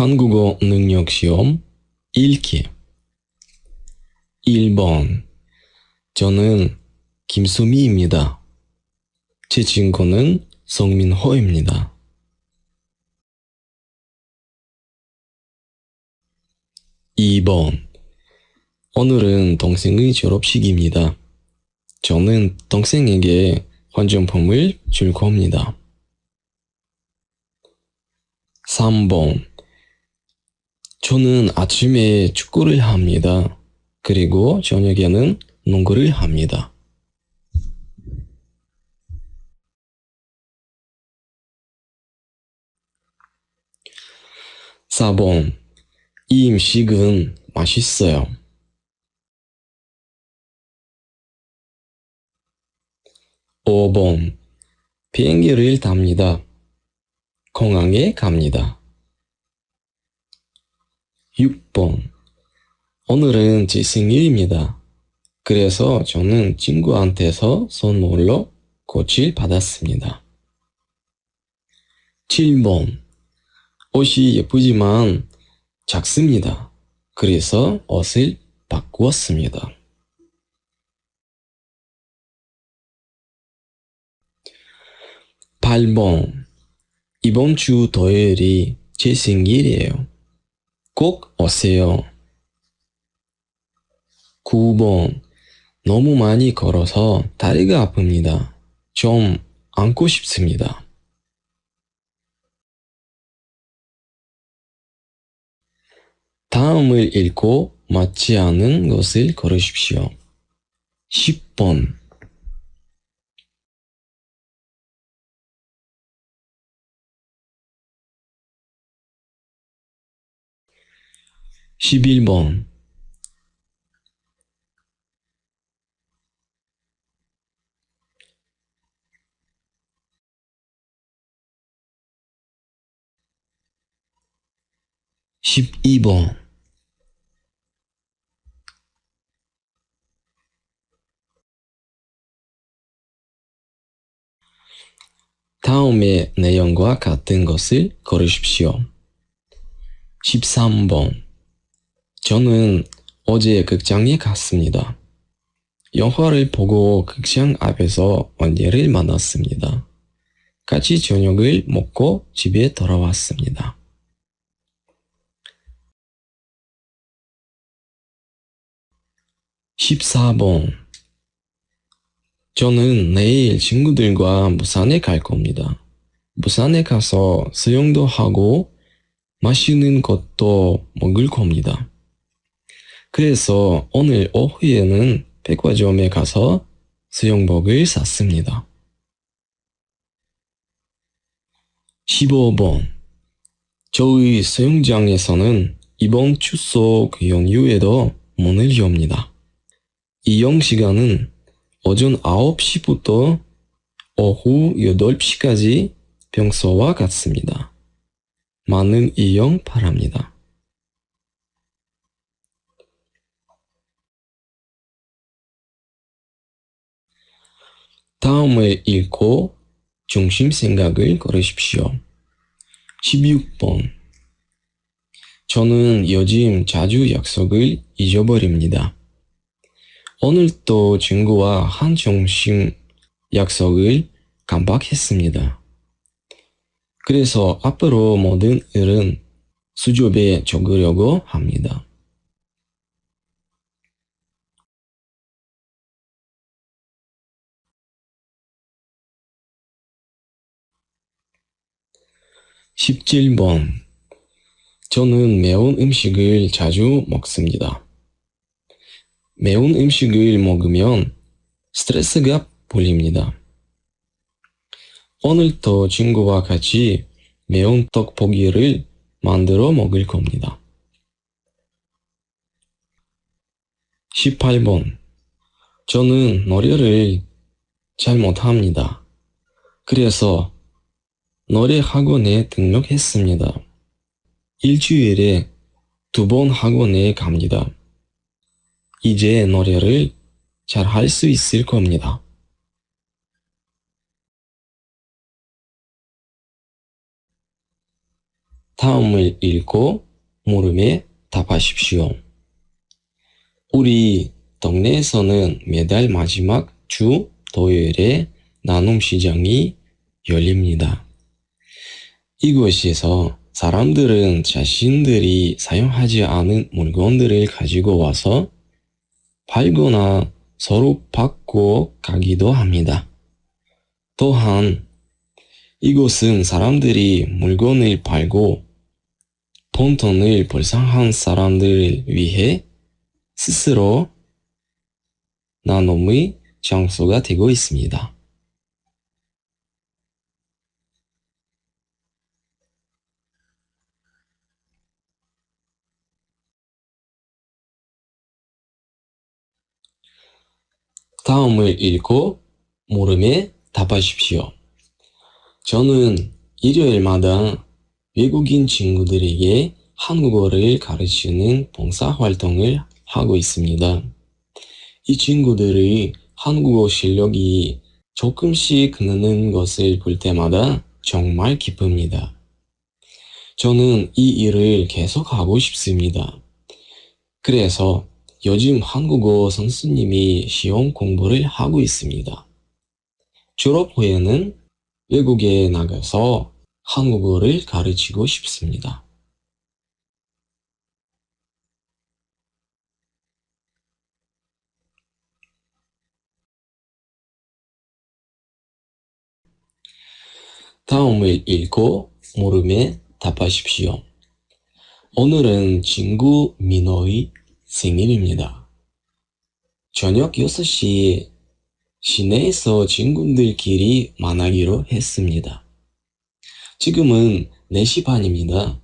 한국어 능력 시험 읽기 1번 저는 김수미입니다. 제 친구는 성민호입니다. 2번 오늘은 동생의 졸업식입니다. 저는 동생에게 환전품을 줄 겁니다. 3번 저는 아침에 축구를 합니다. 그리고 저녁에는 농구를 합니다. 4번 이 음식은 맛있어요. 5번 비행기를 탑니다. 공항에 갑니다. 6번 오늘은 제 생일입니다. 그래서 저는 친구한테서 선물로 꽃을 받았습니다. 7번 옷이 예쁘지만 작습니다. 그래서 옷을 바꾸었습니다. 8번 이번 주 토요일이 제 생일이에요. 꼭 오세요. 9번 너무 많이 걸어서 다리가 아픕니다. 좀 앉고 싶습니다. 다음을 읽고 맞지 않은 것을 걸으십시오. 10번 11번. 12번. 다음의 내용과 같은 것을 걸으십시오. 13번 저는 어제 극장에 갔습니다. 영화를 보고 극장 앞에서 언니를 만났습니다. 같이 저녁을 먹고 집에 돌아왔습니다. 14번 저는 내일 친구들과 부산에 갈 겁니다. 부산에 가서 수영도 하고 맛있는 것도 먹을 겁니다. 그래서 오늘 오후에는 백화점에 가서 수영복을 샀습니다. 15번 저희 수영장에서는 이번 추석 연휴에도 문을 엽니다. 이용 시간은 오전 9시부터 오후 8시까지 평소와 같습니다. 많은 이용 바랍니다. 다음을 읽고 중심 생각을 걸으십시오. 16번 저는 요즘 자주 약속을 잊어버립니다. 오늘도 친구와 한 중심 약속을 깜빡했습니다. 그래서 앞으로 모든 일은 수줍에 적으려고 합니다. 17번 저는 매운 음식을 자주 먹습니다. 매운 음식을 먹으면 스트레스가 풀립니다. 오늘도 친구와 같이 매운 떡볶이를 만들어 먹을 겁니다. 18번 저는 노래를 잘 못합니다. 그래서 노래 학원에 등록했습니다. 일주일에 두 번 학원에 갑니다. 이제 노래를 잘 할 수 있을 겁니다. 다음을 읽고 물음에 답하십시오. 우리 동네에서는 매달 마지막 주 토요일에 나눔 시장이 열립니다. 이곳에서 사람들은 자신들이 사용하지 않은 물건들을 가지고 와서 팔거나 서로 받고 가기도 합니다. 또한 이곳은 사람들이 물건을 팔고 돈돈을 불쌍한 사람들을 위해 스스로 나눔의 장소가 되고 있습니다. 다음을 읽고 물음에 답하십시오. 저는 일요일마다 외국인 친구들에게 한국어를 가르치는 봉사활동을 하고 있습니다. 이 친구들의 한국어 실력이 조금씩 느는 것을 볼 때마다 정말 기쁩니다. 저는 이 일을 계속하고 싶습니다. 그래서 요즘 한국어 선생님이 시험 공부를 하고 있습니다. 졸업 후에는 외국에 나가서 한국어를 가르치고 싶습니다. 다음을 읽고 물음에 답하십시오. 오늘은 친구 민호의 생일입니다. 저녁 6시에 시내에서 친구들끼리 만나기로 했습니다. 지금은 4시 반입니다.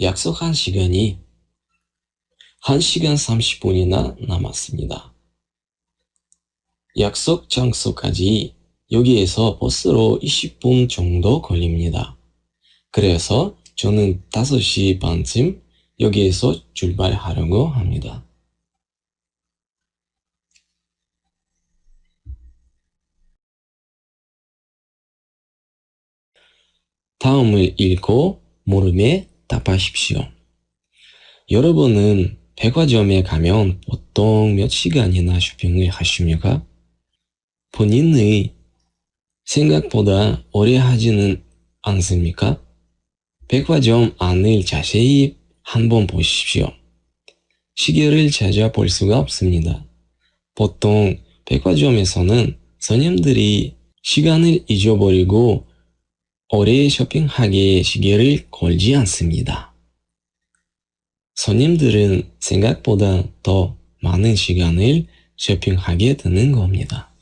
약속한 시간이 1시간 30분이나 남았습니다. 약속 장소까지 여기에서 버스로 20분 정도 걸립니다. 그래서 저는 5시 반쯤 여기에서 출발하려고 합니다. 다음을 읽고 물음에 답하십시오. 여러분은 백화점에 가면 보통 몇 시간이나 쇼핑을 하십니까? 본인의 생각보다 오래 하지는 않습니까? 백화점 안을 자세히 한번 보십시오. 시계를 찾아볼 수가 없습니다. 보통 백화점에서는 손님들이 시간을 잊어버리고 오래 쇼핑하기에 시계를 걸지 않습니다. 손님들은 생각보다 더 많은 시간을 쇼핑하게 되는 겁니다.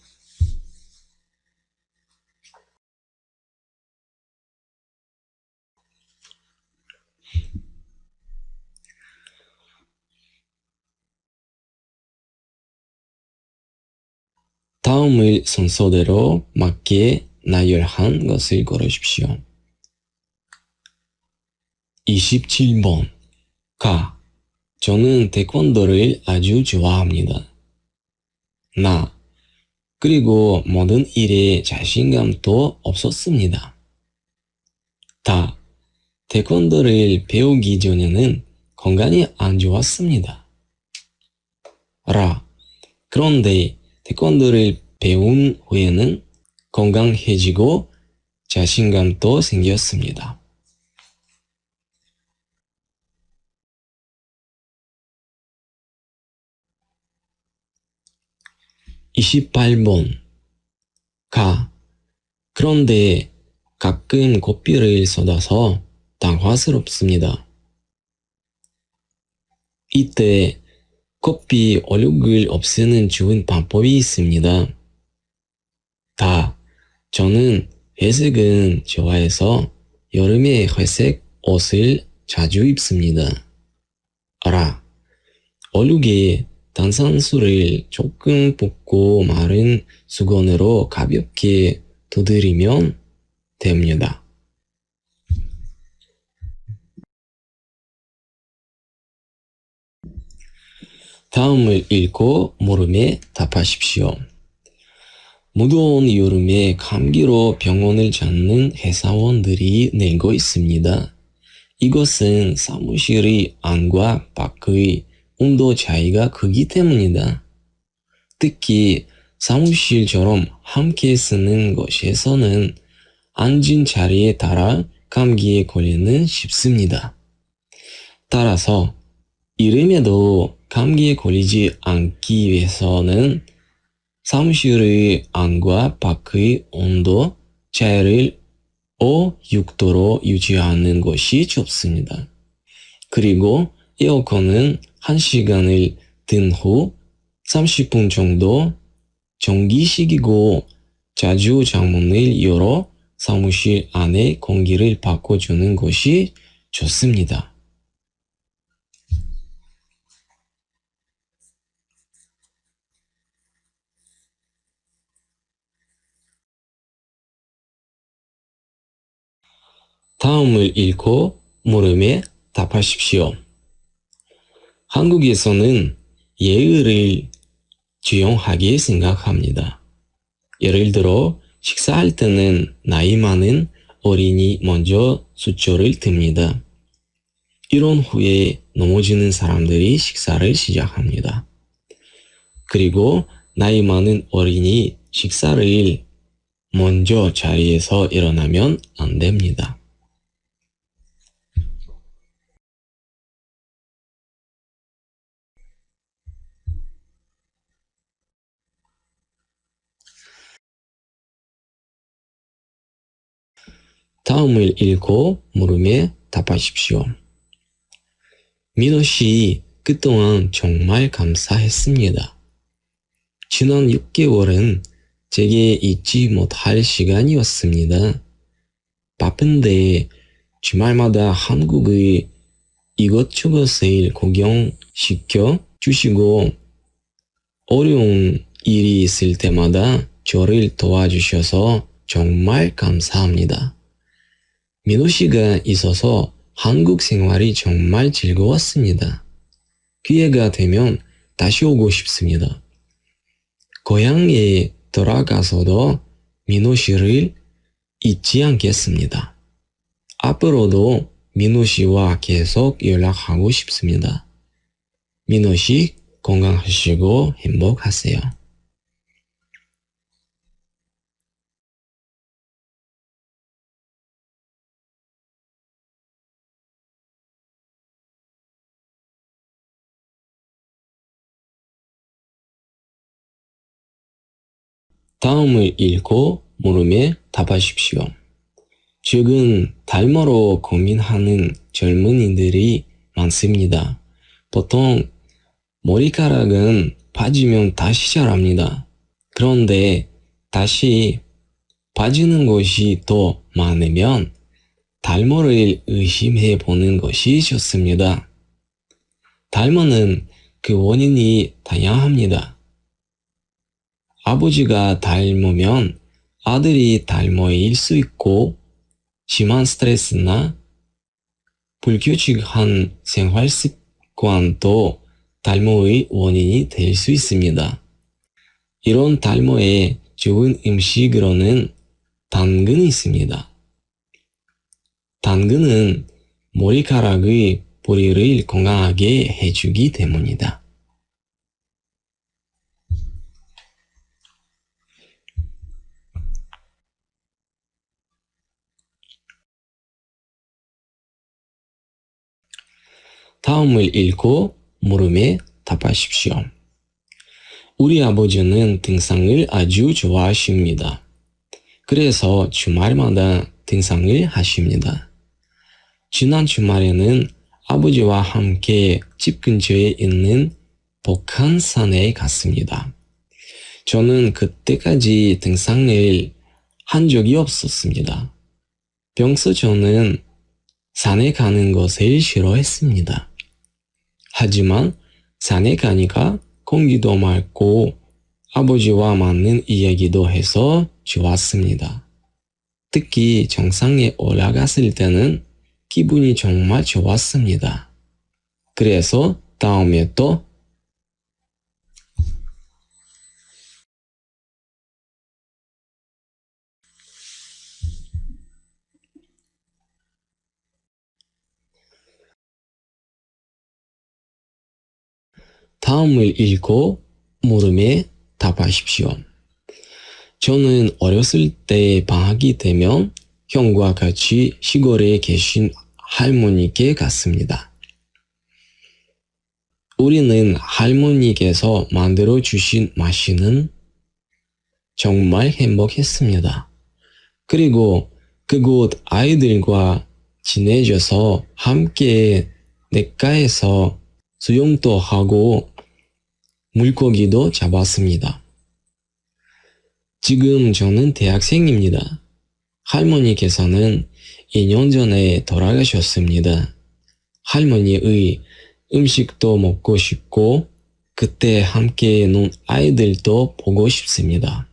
다음을 순서대로 맞게 나열한 것을 고르십시오. 27번 가 저는 태권도를 아주 좋아합니다. 나 그리고 모든 일에 자신감도 없었습니다. 다 태권도를 배우기 전에는 건강이 안 좋았습니다. 라 그런데 태권도를 배운 후에는 건강해지고 자신감도 생겼습니다. 28번 가 그런데 가끔 고삐를 쏟아서 당황스럽습니다. 이때 커피 얼룩을 없애는 좋은 방법이 있습니다. 다 저는 회색은 좋아해서 여름에 회색 옷을 자주 입습니다. 알아. 얼룩에 탄산수를 조금 붓고 마른 수건으로 가볍게 두드리면 됩니다. 다음을 읽고 물음에 답하십시오. 무더운 여름에 감기로 병원을 찾는 회사원들이 늘고 있습니다. 이것은 사무실의 안과 밖의 온도 차이가 크기 때문이다. 특히 사무실처럼 함께 쓰는 곳에서는 앉은 자리에 따라 감기에 걸리는 쉽습니다. 따라서 이름에도 감기에 걸리지 않기 위해서는 사무실의 안과 밖의 온도 차이를 5, 6도로 유지하는 것이 좋습니다. 그리고 에어컨은 1시간을 든 후 30분 정도 정기식이고 자주 창문을 열어 사무실 안에 공기를 바꿔주는 것이 좋습니다. 다음을 읽고 물음에 답하십시오. 한국에서는 예의를 중요하게 생각합니다. 예를 들어 식사할 때는 나이 많은 어린이 먼저 수초를 듭니다. 이런 후에 넘어지는 사람들이 식사를 시작합니다. 그리고 나이 많은 어린이 식사를 먼저 자리에서 일어나면 안 됩니다. 다음을 읽고 물음에 답하십시오. 민호 씨, 그동안 정말 감사했습니다. 지난 6개월은 제게 잊지 못할 시간이었습니다. 바쁜데 주말마다 한국의 이것저것을 구경시켜 주시고 어려운 일이 있을 때마다 저를 도와주셔서 정말 감사합니다. 민호 씨가 있어서 한국 생활이 정말 즐거웠습니다. 기회가 되면 다시 오고 싶습니다. 고향에 돌아가서도 민호 씨를 잊지 않겠습니다. 앞으로도 민호 씨와 계속 연락하고 싶습니다. 민호 씨 건강하시고 행복하세요. 다음을 읽고 물음에 답하십시오. 최근 달모로 고민하는 젊은이들이 많습니다. 보통 머리카락은 빠지면 다시 자랍니다. 그런데 다시 빠지는 것이 더 많으면 달모를 의심해 보는 것이 좋습니다. 달모는 그 원인이 다양합니다. 아버지가 닮으면 아들이 닮아일 수 있고 심한 스트레스나 불규칙한 생활 습관도 닮모의 원인이 될 수 있습니다. 이런 닮모에 좋은 음식으로는 당근이 있습니다. 당근은 머리카락의 뿌리를 건강하게 해주기 때문이다. 다음을 읽고 물음에 답하십시오. 우리 아버지는 등산을 아주 좋아하십니다. 그래서 주말마다 등산을 하십니다. 지난 주말에는 아버지와 함께 집 근처에 있는 복한산에 갔습니다. 저는 그때까지 등산을 한 적이 없었습니다. 평소 저는 산에 가는 것을 싫어했습니다. 하지만 산에 가니까 공기도 맑고 아버지와 맞는 이야기도 해서 좋았습니다. 특히 정상에 올라갔을 때는 기분이 정말 좋았습니다. 그래서 다음에 또 다음을 읽고 물음에 답하십시오. 저는 어렸을 때 방학이 되면 형과 같이 시골에 계신 할머니께 갔습니다. 우리는 할머니께서 만들어 주신 맛있는 정말 행복했습니다. 그리고 그곳 아이들과 지내줘서 함께 냇가에서 수영도 하고 물고기도 잡았습니다. 지금 저는 대학생입니다. 할머니께서는 2년 전에 돌아가셨습니다. 할머니의 음식도 먹고 싶고 그때 함께 논 아이들도 보고 싶습니다.